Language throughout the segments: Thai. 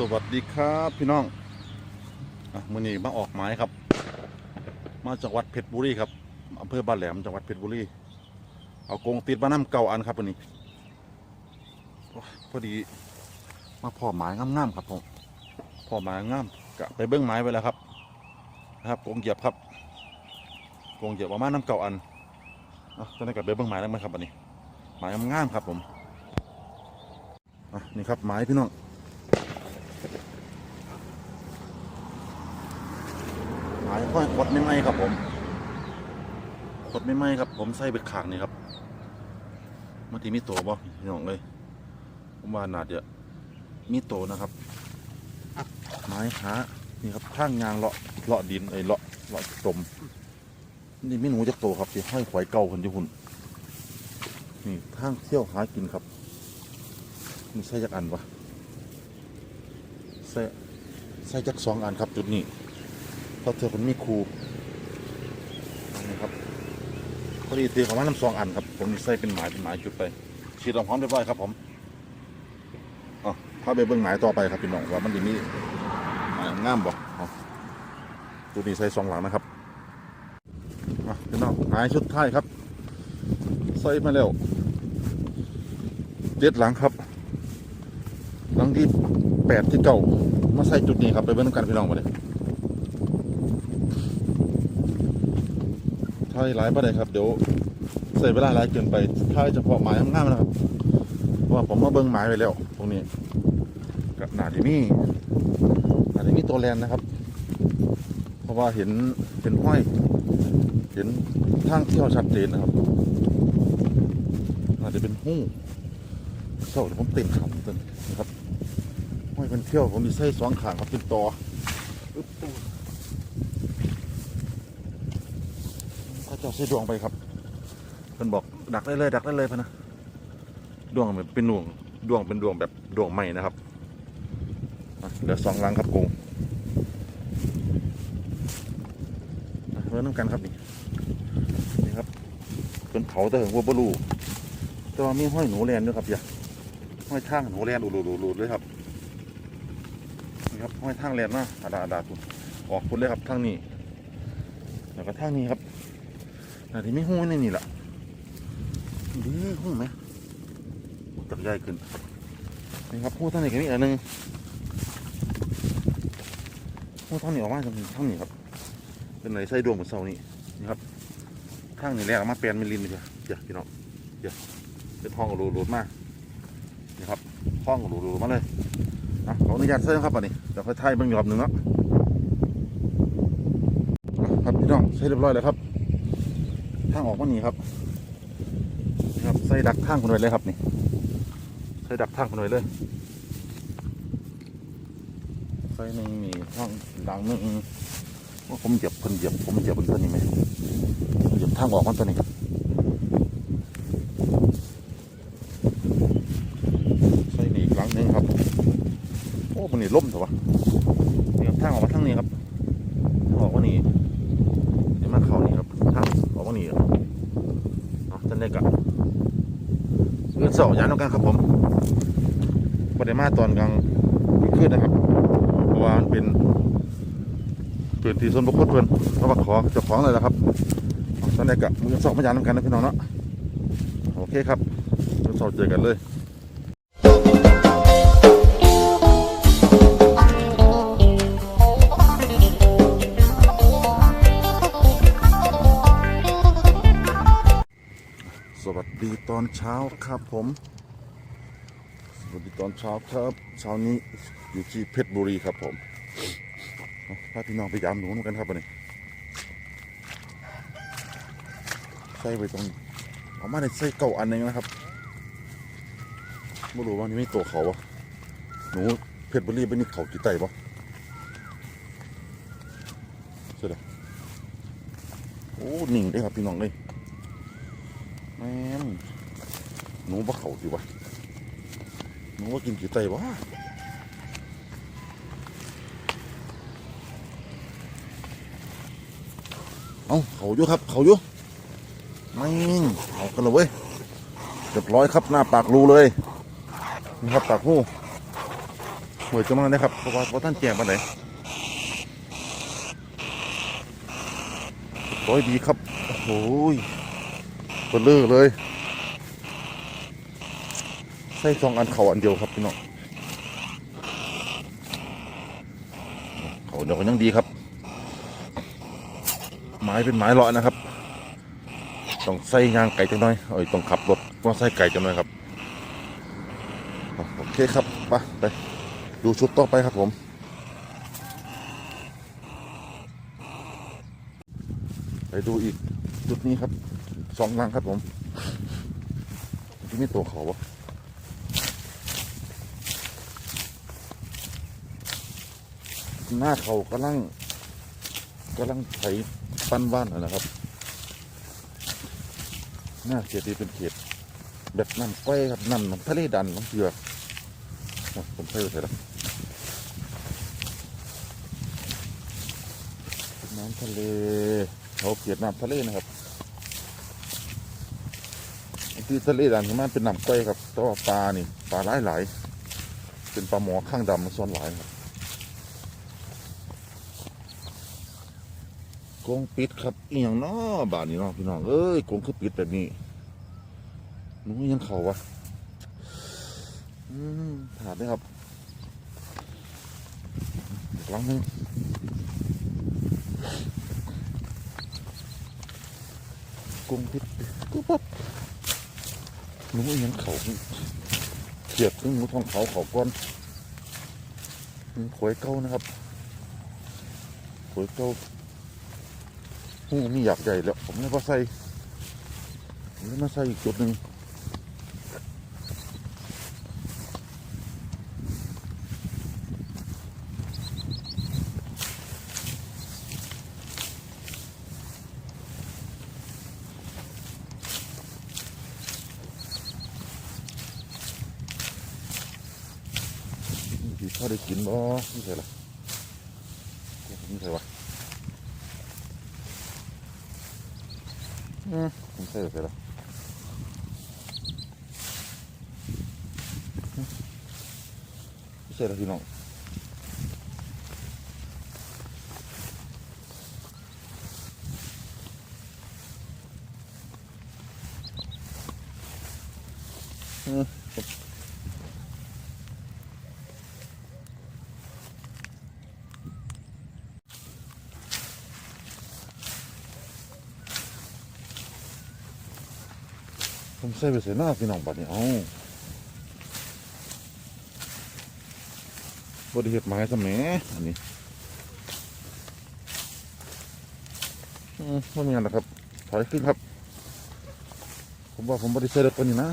สวัสดีครับพี่น้องอมือนี้มาออกหมายครับ มาจากวัดเพชรบุรีครับอำเภอบ้านแหลมจังหวัดเพชรบุรี เอากงติดมาน้ำเก่าอันครับวันนี้พอดีมาพ่อหมายง่ามๆครับผมพ่อหมายง่ามกะไปเบิ้งไม้ไว้แล้วครับนะครับกงเหยียบครับกงเหยียบประมาณน้ำเก่าอันนะตอนนี้กับไปเบิ้งไม้แล้วไหมครับวันนี้หมายง่ามๆครับผมนี่ครับไม้พี่น้อง หายค่อยกดไม่ไหมครับผมกดไม่ไหมครับ ผมใส่ไปขางนี่ครับเมื่อกี้มีโตบ่พี่น้องเลยผมว่าน่าจะมีโตนะครับ ไม้ขานี่ครับข้างยางเลาะเลาะดินไอ้ยเลาะเลาะตมนี่ไม่หนูจะโตครับที่ห้อยขวายเก่าคนที่หุ่นนี่ทางเที่ยวหากินครับนี่ใส่จักอันวะ ใส่ใส่จักสองอันครับจุดนี้เพราะเธอผมมีครูนี่ครับพอดีตีของว่าน้ำซองอันครับผมใส่เป็นหมายเป็นหมายจุดไปฉีดลำพร้อมเรียบร้อยครับผมอ๋อพาไปเบิ้งหมายต่อไปครับพี่น้องว่ามันจะมีหมายงามบ่เอาตัวนี้ใส่สองหลังนะครับอะพี่น้องหมายชุดท้ายครับใส่มาแล้วเจ็ดหลังครับ หลังที่ แปดที่เก้ามาใส่จุดนี้ครับไปเบิ้งกันพี่น้องมาเลยถ้าหลายประเด็นครับเดี๋ยวใส่เวลาหลายเกินไปถ้าเฉพาะหมายง่ายๆนะครับเพราะว่าผมมาเบิ้งหมายไปแล้ว ตรงนี้กับหนาที่มีหนาที่มีตัวแลนนะครับ เพราะว่าเห็นเห็นห้อย เห็นทางเที่ยวชัดเจนนะครับอาจจะเป็นหู้เศร้าผมเต็มขำต้นนะครับ ห้อยเป็นเที่ยวผมมีไส้สองขางครับเป็นตออึ๊บปุ๊บพระเจ้าใส่ดวงไปครับเพิ่นบอกดักได้เลยดักได้เลยพะนะดวงเหมือนเป็นดวงดวงเป็นดวงแบบดวงใหม่นะครับเหลือสองลังครับกงอะเริ่มน้ำกันครับนี่นี่ครับเป็นเผาแต่ถึงวัวบลูแต่ว่ามีห้อยหนูแลนด้วยครับอย่าห้อยทางหนูแลนอุลูลูเลยครับ ครับห้อยทางแลนมาอาดาอาดาคุณออกคุณเลยครับทางนี้แล้วก็ทางนี้ครับแต่ที่ไม่หู้ในนี่แหละดีหู้ไหมตักใหญ่ขึ้นนี่ครับหู้ท่างนี้ก็มีอันหนึงหู้ท่างนี้ออกมาทางนี้ทางนี้ครับ เป็นไหนไส้ดวงเหมือนเสานี่นี่ครับข้างนี้แรกออกมาแปลนมิลลินเลยเดี๋ยวพี่น้องเดี๋ยวเป็นห้องรูรูดมากนี่ครับห้องรูรูมาเลย อะขออนุญาตเส้นครับอันนี้เดี๋ยวค่อยถ่ายเบางหยอบหนึ่งเนาะครับพี่น้องใช้เรียบร้อยแล้วครับทางออกมานี่ครับนะครับใส่ดักทางคนไว้เลยครับนี่ใส่ดักทางคนไว้เลยใส่หนึ่งนี่ทางหลังหนึ่งว่าผมเหยียบเพิ่นเหยียบผมเหยียบบนตัวนี้ไหมเหยียบทางออกมันตัวนี้ใส่นี่อีกหลังหนึ่งครับโอ้มันนี่ ล่มเถอะวะนี่ครับทางออกมาทางนี้ครับทางออกมานี่เดี๋ยวมาเข้านี่ครับทางออกมานี่ครับเอาท่านได้กะเงินสองยานต้องกันครับผมปริมาตอนกลางคืนนะครับเพราะว่ามันเป็นพื้นที่ส่วนบุคคลเพื่อนเพราะว่าขอเจ้าของเลยนะครับท่านได้กะมือสองมายานต้องกันนะพี่น้องเนาะโอเคครับเงินสองเจอกันเลย อนเช้าครับผม สวัสดีตอนเช้าครับ เช้านี้อยู่ที่เพชรบุรีครับผมพาพี่น้องไปยามหนูกันครับวันนี้ใส่ไปตรงเอามาในใส่เก่าอันนึงนะครับไม่รู้ว่านี่ไม่ตัวเขาวะหนูเพชรบุรีเป็นนี่เขากี่ไต่ปะเสร็จแล้วโอ้หนิงได้ครับพี่น้องเลยแม่ หนูบ่เขาสิวะหนูว่ากินกี่ไตวะเอาเขาอยู่ครับ เขาอยู่ไม่เอากันเลยเว้ยเรียบร้อยครับหน้าปากรูเลยนี่ครับปากหูหวยจะมาได้ครับเพราะว่าเพราะท่านแจ้งมาไหนร้อยดีครับโอ้ยเบลเลอร์เลย ส่สองอันเขาอันเดียวครับพี่น้องเขาเดียวก็ยังดีครับ ไม้เป็นไม้เลาะนะครับต้องใส่ยางไก่จังหน่อยเอ้ยต้องขับรถต้องใส่ไก่จังหน่อยครับโอเคครับไปไปดูชุดต่อไปครับผมไปดูอีกจุดนี้ครับสองลังครับผมที่มีตัวเขาวะ หน้าเขากำลังกำลังไถปั้นบ้านนะครับ หน้าเขตนี้เป็นเขตแบบน้ำก้อยครับน้ำน้ำทะเลดันน้ำเสืออะผมใส่ไปใส่ละน้ำทะเลเขาเขียดน้ำทะเลนะครับที่ทะเลดันของมันเป็นน้ำก้อยครับแต่ว่าปลานี่ปลาหลายหลายๆเป็นปลาหมอข้างดำมันซ้อนหลายครับ กงปิดครับอีหยังเนาะบาทนี้เนาะพี่น้องเอ้ยกงคือปิดแบบนี้หนูยังเขาวะอืมถาดด้ครับอีกครั้งหนึงกุ้งพิษกุปั๊บหนูยังเขาเขียดซึ่งหนูทองเขาเขาก้อนอืมขวยเก้านะครับขวยเก้า หูมีอยากใหญ่แล้ว ผมเลยมาใส่ผมเลยมาใส่อีกจุดหนึ่งที่เขาได้กินบ่ไม่ใช่ละไม่ใช่วะอื เออเสร็จแล้วเสร็จแล้วพี่น้องอืม ผม ใส่ไปใส่หน้าพี่น้องบัดนี้เอาบริเหตุไม้สมัยอันนี้อืมไม่มีอะไรครับถอยขึ้นครับ ผมว่าผมบริเสธแล้วปานนี้นะ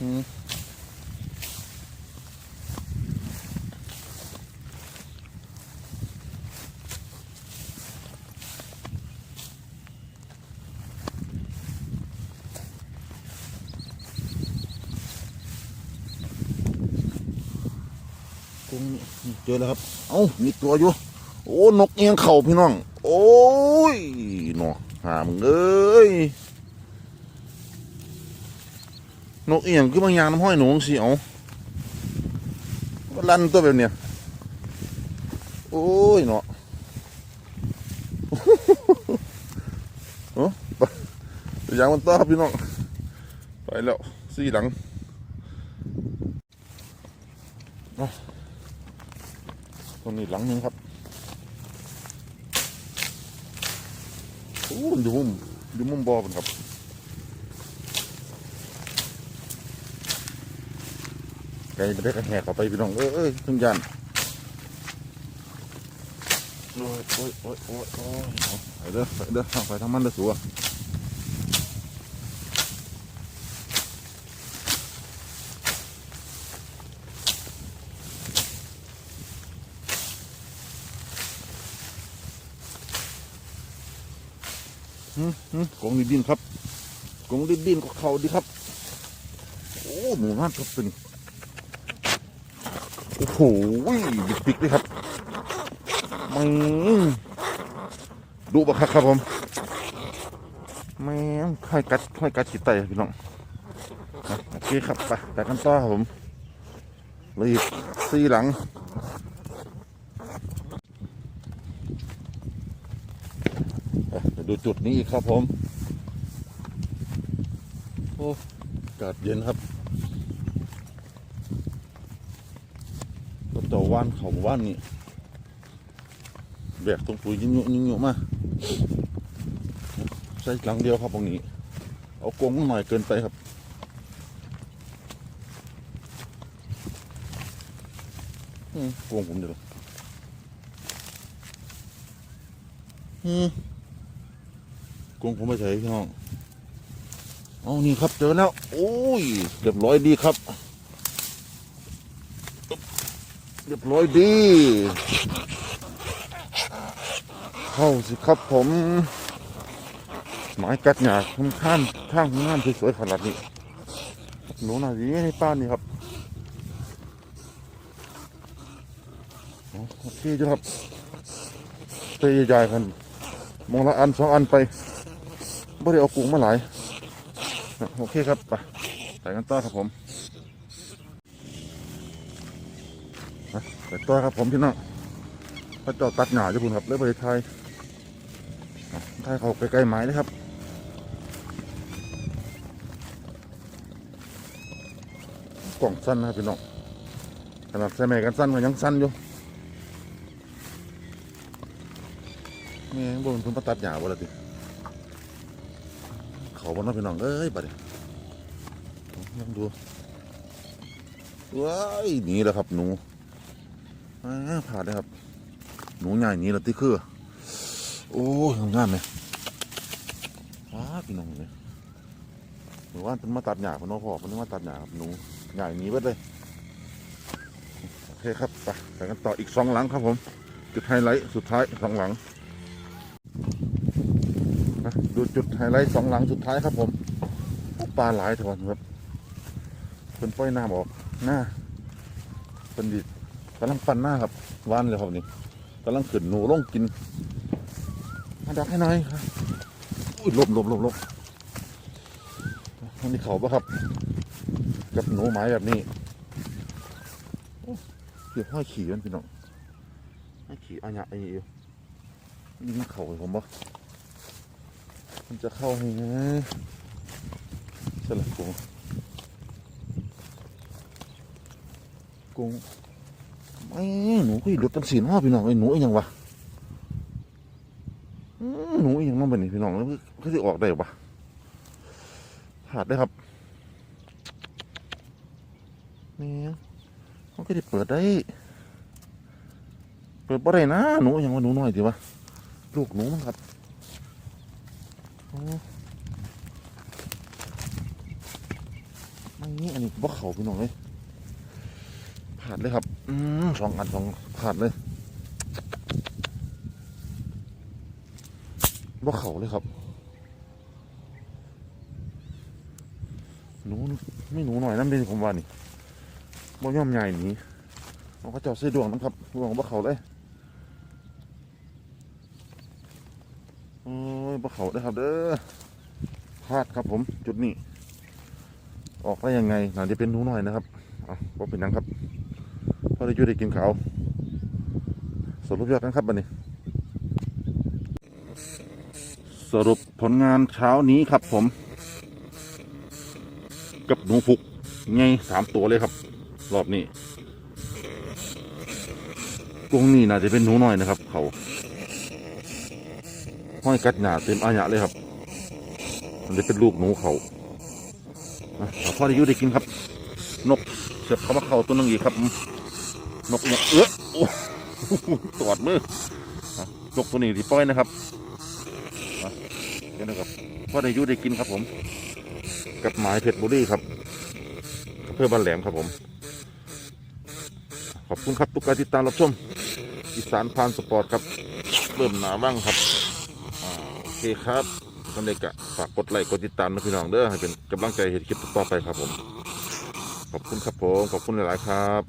อืม กุ้ง เจอแล้วครับ เอ้ามีตัวอยู่ โอ้นกเอียงเข่าพี่น้อง โอ้ยหนอหามงเอ้ยนกเอียงคือบางอย่างน้ำห้อยหนูสิเอาก็ลั่นตัวแบบเนี้ยโอ้ยเนาะโอ้ไปอย่างมันต่อพี่น้องไปแล้วสี่หลัง ตรงนี้หลังหนึงครับโอ้อยู่มุมอยู่มุมบอเป็นครับไก่ไปได้กระแหกเข้าไปพี่น้องเอ้ยเอ้ยถึงยันโอ้ยโอ้ยโอ้ยโอ้ยโอ้ยเอาไปเด้อไปเด้อทางไปทางมันเด้อสัว กองดินดินครับกองดินดินก็เขาดีครับ โอ้หมูนั่นก็เป็นโอ้โหบิ๊กบิ๊กเลยครับมันดูบักคักครับผมแม่งค่อยกัดค่อยกัดขีดไตพี่น้องโอเคครับไปแต่กันต่อครับผมเหลยอีกสี่หลังอะเดูจุดนี้อีกครับผม โอ้อากาศเย็นครับก็ต่อว่านเขาว่านนี่แบกตรงปุ๋ยยิ่งยุยิ่งยุมาใช้หลังเดียวครับตรงนี้ เอากงหน่อยเกินไปครับอืมกงผมเดี๋ยวอืม กรงผมไม่ใช่พี่น้องเอานี่ครับเจอแล้วโอ้ยเรียบร้อยดีครับ เรียบร้อยดี เข้าสิครับผม หมายกัดหยาข้างข้างข้างงามสวยๆขนาดนี้หนูน่าดีในป้านนี่ครับโอเคจ้ะครับเตยใหญ่กันมองละอันสองอันไป ไม่ได้เอากุ้งมาหลายโอเคครับไปไปกันต่อครับผมนะไปต่อครับผมพี่น้องพระเจ้าตัดหนาจะคุณครับเลยบริไทยถ้าเขาไปใกล้ไม้นะครับกล่องสั้นนะพี่น้องขนาดใส่แม่กันสั้นก็ยังสั้นอยู่แม่บนเพิ่นมาตัดหญ้าบ่ละติ เขาบ่เนาะพี่น้องเอ้ยบัดนี้ยังดูว้ายหนีแล้วครับหนูผ่านเลยครับ หนูใหญ่หนีแล้วที่คือ โอ้ยงามไหมว้าพี่น้องเนี่ยหรือว่าเป็นมาตัดหญ้าพี่น้อพ่อเป็นมาตัดหญ้าครับหนูใหญ่นี้เบิดเลยโอเคครับไปไปกันต่ออีกสองหลังครับผมจุดไฮไลท์สุดท้ายสองหลัง ดูจุดไฮไลท์สองหลังสุดท้ายครับผมปลาหลายทอนครับเป็นป้อยหน้ำออกหน้าเป็นดิกำลังปั่นหน้าครับวานเลยครับนี่กำลังขึ้นหนูล่องกินมาดักให้หน่อยครับอุ้ยลบลบลบลบมันมีเขาปะครับ กับหนูไม้แบบนี้เดี๋ยวห้อยขี่มันพี่น้องห้อยขี่อันยะไอ้นี่ยู่นี่มันเข่าให้ผมปะ มันจะเข้าให้ไงสลับกุ้งกุ้งไม่หนูก็หลุดตั้งสีน้อพี่น้องไอ้หนูไอ้ยังวะหนูอีหยังน้องเป็นี่พี่น้องแล้วเขาจะออกได้ปะผาดได้ครับนี่เขาก็ได้เปิดได้ เปิดบ่ได้นะหนูยังว่าหนูน้อยดีวะลูกหนูมั้งครับ ไม่นี่อันนี้บ่เขาพี่น้องเลยผ่าดเลยครับอืมสองอันสองผ่าดเลยว่เขาเลยครับหนูไม่หนูหน่อยนั่นเป็นผมว่านี่บ่ย่อมใหญ่นี้เอาก็เจ้าเสื้อดวงนะครับดวงว่เขาเลย อ้ยว่าเขาเลยครับเด้อพลาดครับผมจุดนี้ ออกได้ยังไงน่าจะเป็นหนูหน่อยนะครับอะบ่เป็นหยังครับพอได้ยู่ได้กินขาวสรุปยอดกันครับบัดนี้ สรุปผลงานเช้านี้ครับผม กับหนูฟุกไงสามตัวเลยครับ รอบนี้กรงนี้น่าจะเป็นหนูน้อยนะครับ เขา ห้อยกัดหนาเต็มอาญะเลยครับ มันจะเป็นลูกหนูเขาอะเอาพ่อได้ยุได้กินครับ นกเสือบเขามาเข่าตัวนึงอีกครับ นกเนี่ยเอื้อโอ้โหตอดมืออะนกตัวนี้ที่ปล่อยนะครับเดี๋ยวนะครับพ่อได้ยุได้กินครับผม กับหมายเพชรบุรีครับเพื่อบ้านแหลมครับผม ขอบคุณครับทุกการติดตามรับชมอีสานพานสปอร์ตครับ เริ่มหนาบ้างครับ เคครับท่านเด็กะฝากกดไลค์กดติดตามนะพี่น้องเด้อให้เป็นกำลังใจให้คลิปต่อไปครับผม ขอบคุณครับผม ขอบคุณหลาย ๆ ครับ